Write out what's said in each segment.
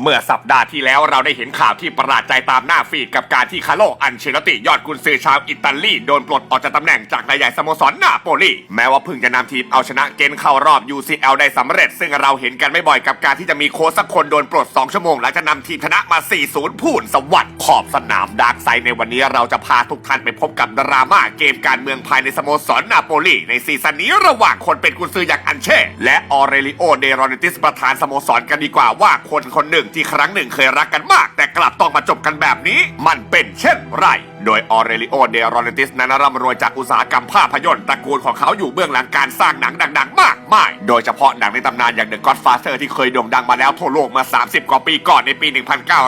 เมื่อสัปดาห์ที่แล้วเราได้เห็นข่าวที่ประหลาดใจตามหน้าฟีดกับการที่คาร์โลอันเชลติยอดกุนซือชาวอิตาลีโดนปลดออกจากตำแหน่งจากนายใหญ่สโมสรนาโปลี แม้ว่าเพิ่งจะนำทีมเอาชนะเกณฑ์เข้ารอบ UCL ได้สำเร็จ ซึ่งเราเห็นกันไม่บ่อยกับการที่จะมีโค้ชสักคนโดนปลด 2 ชั่วโมงหลังจากนำทีมชนะมา 4-0 พูนสวัสดิ์ขอบสนามดาร์กไซในวันนี้เราจะพาทุกท่านไปพบกับดราม่าเกมการเมืองภายในสโมสรนาโปลีในซีซั่นนี้ระหว่างคนเป็นกุนซืออย่างอันเช่ และออเรลิโอเดรอนิติสประธานสโมสรกันดีกว่าว่าคนคนหนึ่งที่ครั้งหนึ่งเคยรักกันมาก แต่กลับต้องมาจบกันแบบนี้ มันเป็นเช่นไร โดยออเรลิโอเดรอนติสนั้นร่ำรวยจากอุตสาหกรรมภาพยนตร์ตระกูลของเขาอยู่เบื้องหลังการสร้างหนังดังๆ มากมาย โดยเฉพาะหนังในตำนานอย่าง The Godfather ที่เคยโด่งดังมาแล้วทั่วโลกเมื่อ 30 กว่าปีก่อนในปี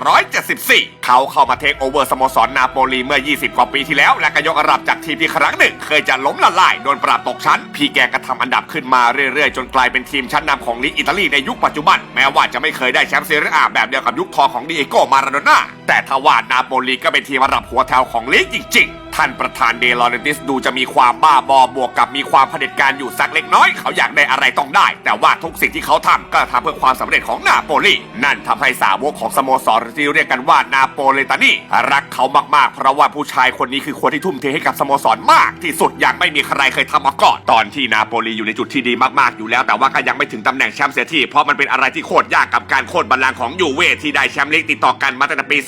1974เขาเข้ามาเทคโอเวอร์สโมสรนาโปลีเมื่อ 20 กว่าปีที่แล้ว และก็ยกระดับจากทีมที่ครั้งหนึ่ง เคยจะล้มละลายโดนปราบตกชั้น พี่แกก็ทำอันดับขึ้นมาเรื่อยๆ จนกลายเป็นทีมชั้นนำของลีกอิตาลีในยุคปัจจุบัน แม้ว่าจะไม่เคยได้แชมป์เซเรียอาแบบเดียวกับยุคทองของดิเอโกมาราโดน่าแต่ทว่านาโปลีก็เป็นทีมระดับหัวแถวของลีกจริงๆ ท่านประธานเดลอเรนติสดูจะมีความบ้าบอบวกกับมีความเผด็จการอยู่สักเล็กน้อย เขาอยากได้อะไรต้องได้ แต่ว่าทุกสิ่งที่เขาทำก็ทำเพื่อความสำเร็จของนาโปลีนั่นทำให้สาวกของสโมสรที่เรียกกันว่านาโปเลตานีรักเขามากๆ เพราะว่าผู้ชายคนนี้คือคนที่ทุ่มเทให้กับสโมสรมาก ที่สุดอย่างไม่มีใครเคยทำมาก่อนตอนที่นาโปลีอยู่ในจุดที่ดีมากๆอยู่แล้ว แต่ว่าก็ยังไม่ถึงตำแหน่งแชมป์เสียทีเพราะมันเป็นอะไรที่โคตรยากกับการโค่นบัลลังก์ของยูเวที่ได้แชมป์ลีกติดต่อกันมาตั้งแต่ปี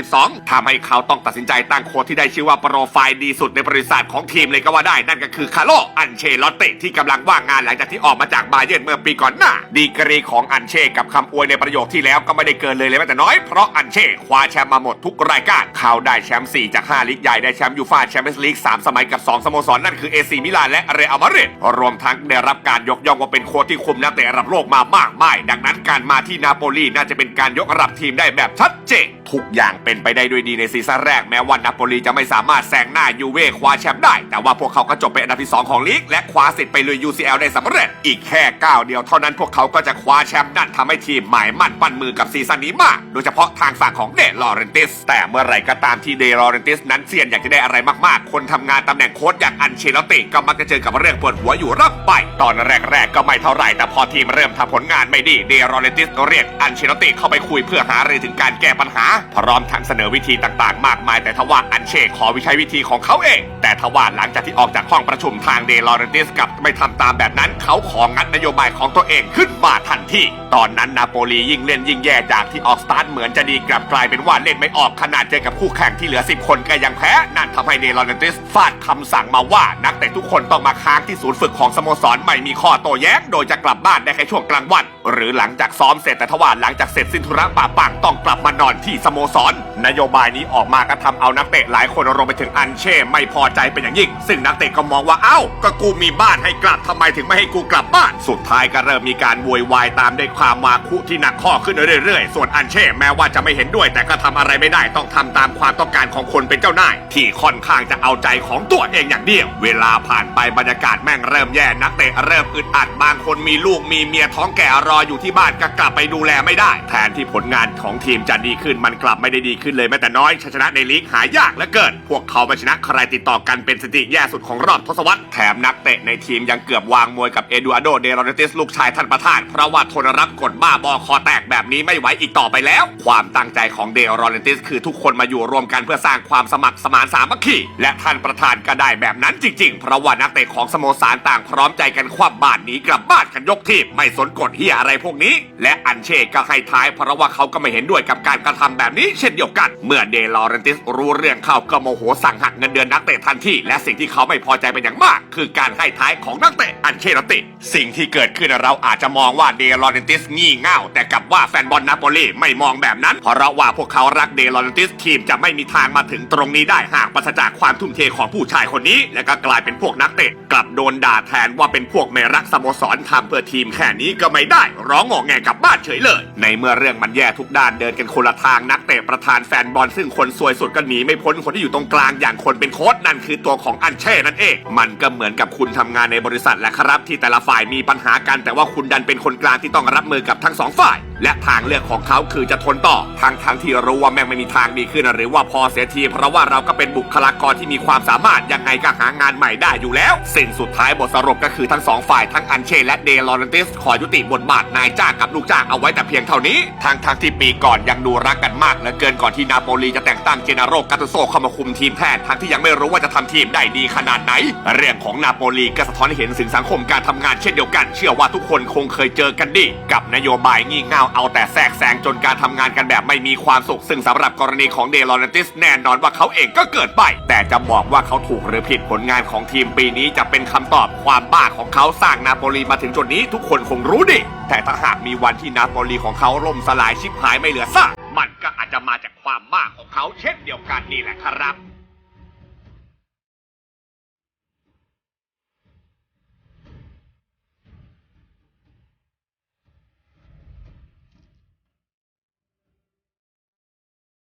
2012ทำให้เขาต้องตัดสินใจตั้งโค้ชที่ได้ชื่อว่าโปรไฟล์ดีสุดในบริษัทของทีมเลยก็ว่าได้นั่นก็คือคาร์โลอันเชลอตเตที่กำลังว่างงานหลังจากที่ออกมาจากบาเยิร์นเมื่อปีก่อนหน้า ดีกรีของอันเช่กับคำอวยในประโยคที่แล้วก็ไม่ได้เกินเลยเลยแม้แต่น้อยเพราะอันเช่คว้าแชมป์มาหมดทุกรายการเขาได้แชมป์4จาก 5 ลีกใหญ่ได้แชมป์ยูฟ่าแชมเปี้ยนส์ลีก3สมัยกับ 2สโมสรนั่นคือเอซีมิลานและเรอัลมาดริดรวมทั้งได้รับการยกย่องว่าเป็นโค้ชที่คุมนักเตะระดับโลกมามากมายดังนั้นการมาที่นาโปลีน่าจะเป็นการยกระดับทีมได้แบบชัดเจนทุกอย่างเป็นไปได้ด้วยดีในซีซั่นแรกแม้ว่านาโปลีจะไม่สามารถแซงหน้ายูเว่คว้าแชมป์ได้ แต่ว่าพวกเขาก็จบเป็นอันดับที่ 2 ของลีก และคว้าสิทธิ์ไปลุย UCL ได้สำเร็จ อีกแค่ก้าวเดียวเท่านั้นพวกเขาก็จะคว้าแชมป์นั่นทำให้ทีมหมายมั่นปั้นมือกับซีซั่นนี้มาก โดยเฉพาะทางฝั่งของเดลอเรนติส แต่เมื่อไหร่ก็ตามที่เดลอเรนติสนั้นเซียนอยากจะได้อะไรมากๆ คนทำงานตำแหน่งโค้ชอย่างอันเชลติก็มักจะเจอกับเรื่องปวดหัวอยู่ร่ำไป ตอนแรก ๆ ก็ไม่เท่าไหร่แต่พอทีมเริ่มทำผลงานไม่ดีเดลอเรนติสเรียกอันเชลติเข้าไปคุยเพื่อหารือถึงการแก้ปัญหา พร้อมทั้งเสนอวิธีต่างๆ มากมายแต่ทว่าอันเชขอวิชัยวิธีของเขาเอง แต่ทว่าหลังจากที่ออกจากห้องประชุมทางเดลอเรนติสกลับไม่ทำตามแบบนั้น เขาของงัดนโยบายของตัวเองขึ้นมาทันทีตอนนั้นนาโปลียิ่งเล่นยิ่งแย่จากที่ออกสตาร์ทเหมือนจะดีกลับกลายเป็นว่าเล่นไม่ออกขนาดเจอกับคู่แข่งที่เหลือ 10 คนก็ยังแพ้ นั่นทำให้เดลอเรนติสฟาดคำสั่งมาว่านักเตะทุกคนต้องมาค้างที่ศูนย์ฝึกของสโมสรไม่มีข้อโต้แย้ง โดยจะกลับบ้านได้แค่ช่วงกลางวัน หรือหลังจากซ้อมเสร็จแต่ทว่าหลังจากเสร็จสิ้นธุระป่าปังต้องกลับมานอนที่สโมสร นโยบายนี้ออกมาก็ทำเอานักเตะหลายคนรวมไปถึงอันเช่ ไม่พอใจเป็นอย่างยิ่ง ซึ่งนักเตะก็มองว่าเอ้า ก็กูมีบ้านให้กลับทำไมถึงไม่ให้กูกลับบ้าน สุดท้ายก็เริ่มมีการโวยวายตามด้วยความมาคุที่หนักข้อขึ้นเรื่อยๆ ส่วนอันเช่แม้ว่าจะไม่เห็นด้วย แต่ก็ทำอะไรไม่ได้ต้องทำตามความต้องการของคนเป็นเจ้านายที่ค่อนข้างจะเอาใจของตัวเองอย่างเดียว เวลาผ่านไปบรรยากาศแม่งเริ่มแย่นักเตะเริ่มอึดอัดบางคนมีลูกมีเมียท้องแก่รออยู่ที่บ้านก็กลับไปดูแลไม่ได้ แทนที่ผลงานของทีมจะดีขึ้นมันกลับไม่ได้ดีขึ้นขึ้นเลยแม้แต่น้อยชัยชนะในลีกหายากเหลือเกิน พวกเขาไม่ชนะใครติดต่อกันเป็นสถิติแย่สุดของรอบทศวรรษแถมนักเตะในทีมยังเกือบวางมวยกับเอดูอาร์โดเดโรเนติสลูกชายท่านประธานเพราะว่าทนรับกดบ้าบอคอแตกแบบนี้ไม่ไหวอีกต่อไปแล้ว ความตั้งใจของเดโรเนติสคือทุกคนมาอยู่รวมกันเพื่อสร้างความสมัครสมานสามัคคีและท่านประธานก็ได้แบบนั้นจริงๆ เพราะว่านักเตะของสโมสรต่างพร้อมใจกันคว่ำบาตรหนีกลับบ้านกันยกทีมไม่สนกฎเฮียอะไรพวกนี้ และอันเช่ก็ให้ท้ายเพราะว่าเขาก็ไม่เห็นด้วยกับการกระทำแบบนี้เช่นเดียวกัน เมื่อเดลอเรนติสรู้เรื่องเข้าก็โมโหสั่งหักเงินเดือนนักเตะทันทีและสิ่งที่เขาไม่พอใจเป็นอย่างมาก คือการให้ท้ายของนักเตะอันเชลติ สิ่งที่เกิดขึ้นเราอาจจะมองว่าเดลอเรนติสงี่เง่าแต่กับว่าแฟนบอลนาโปลีไม่มองแบบนั้น เพราะว่าพวกเขารักเดลอเรนติสทีมจะไม่มีทางมาถึงตรงนี้ได้หากปราศจากความทุ่มเทของผู้ชายคนนี้ และก็กลายเป็นพวกนักเตะกลับโดนด่าแทนว่าเป็นพวกไม่รักสโมสรทำเพื่อทีมแค่นี้ก็ไม่ได้ ร้องงอแงกลับบ้านเฉยเลย ในเมื่อเรื่องมันแย่ทุกด้านเดินกันคนละทางนักเตะประธานแฟนบอลซึ่งคนซวยสุดก็หนีไม่พ้นคนที่อยู่ตรงกลางอย่างคนเป็นโค้ชนั่นคือตัวของอันเช่นั่นเอง มันก็เหมือนกับคุณทำงานในบริษัทแหละครับ ที่แต่ละฝ่ายมีปัญหากันแต่ว่าคุณดันเป็นคนกลางที่ต้องรับมือกับทั้งสองฝ่าย และทางเลือกของเขาคือจะทนต่อทั้งทั้งที่รู้ว่าแม่งไม่มีทางดีขึ้น หรือว่าพอเสียที เพราะว่าเราก็เป็นบุคลากรที่มีความสามารถยังไงก็หางานใหม่ได้อยู่แล้ว สิ่งสุดท้ายบทสรุปก็คือทั้งสองฝ่ายทั้งอันเชและเดลอรนติสขอยุติบทบาทนายจ้างกับลูกจ้างเอาไว้แต่เพียงเท่านี้ทั้งทั้งที่ปีก่อนยังดูรักกันมากเหลือเกินก่อนที่นาโปลีจะแต่งตั้งเจนาโรกาตุโซเข้ามาคุมทีมแทนทั้งที่ยังไม่รู้ว่าจะทำทีมได้ดีขนาดไหน เรื่องของนาโปลีก็สะท้อนให้เห็นถึงสังคมการทำงานเช่นเดียวกัน เชื่อว่าทุกคนคงเคยเจอกันดีกับนโยบายงี่เง่าเอาแต่แทรกแซงจนการทำงานกันแบบไม่มีความสุข ซึ่งสำหรับกรณีของเดลอนติสแน่นอนว่าเขาเองก็เกิดไป แต่จะบอกว่าเขาถูกหรือผิดผลงานของทีมปีนี้จะเป็นคำตอบความบ้าของเขาสร้างนาโปลีมาถึงจุดนี้ทุกคนคงรู้ดิ แต่ถ้าหากมีวันที่นาโปลีของเขาล่มสลายชิบหายไม่เหลือซากมันก็อาจจะมาจากความบ้าของเขาเช่นเดียวกันนี่แหละครับ